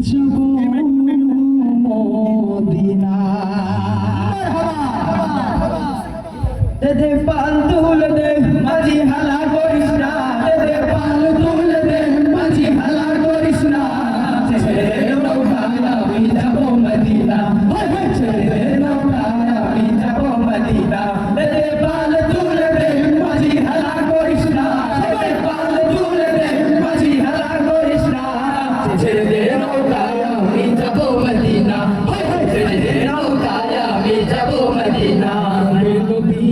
যাব মদিনা দে দে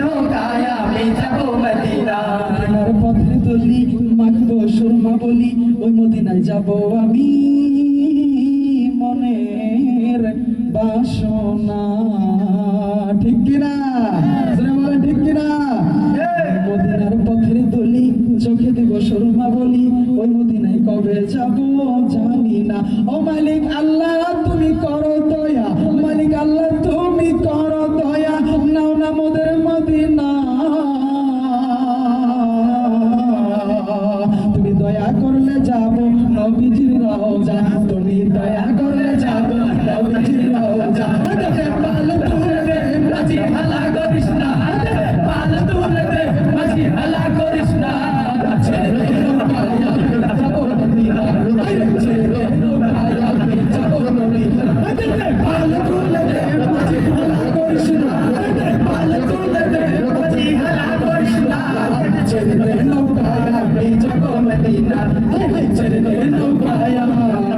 নৌকায় আমি মনের বাসনা ঠিক কিনা ঠিক কিনা মদিনার পথের দলি চোখে দেব সুরমা বলি, ওই মদিনায় কবে যাব জানি না। ও মালিক আল্লাহ, তুমি করো তুমি দয়া করলে যাব নবীজির রওজা দেখে পাল তুলে দে মাঝি হালা করিস না। পাল তুলে দে মাঝি হালা করিস না। নৌকায় আমি যাব দে নৌকায় আমি যাব দেখে পাল তুলে দে মাঝি হালা করিস না। পাল তুলে দে মাঝি হালা করিস না। নৌকায় আমি যাব মদিনা নৌকায় আমি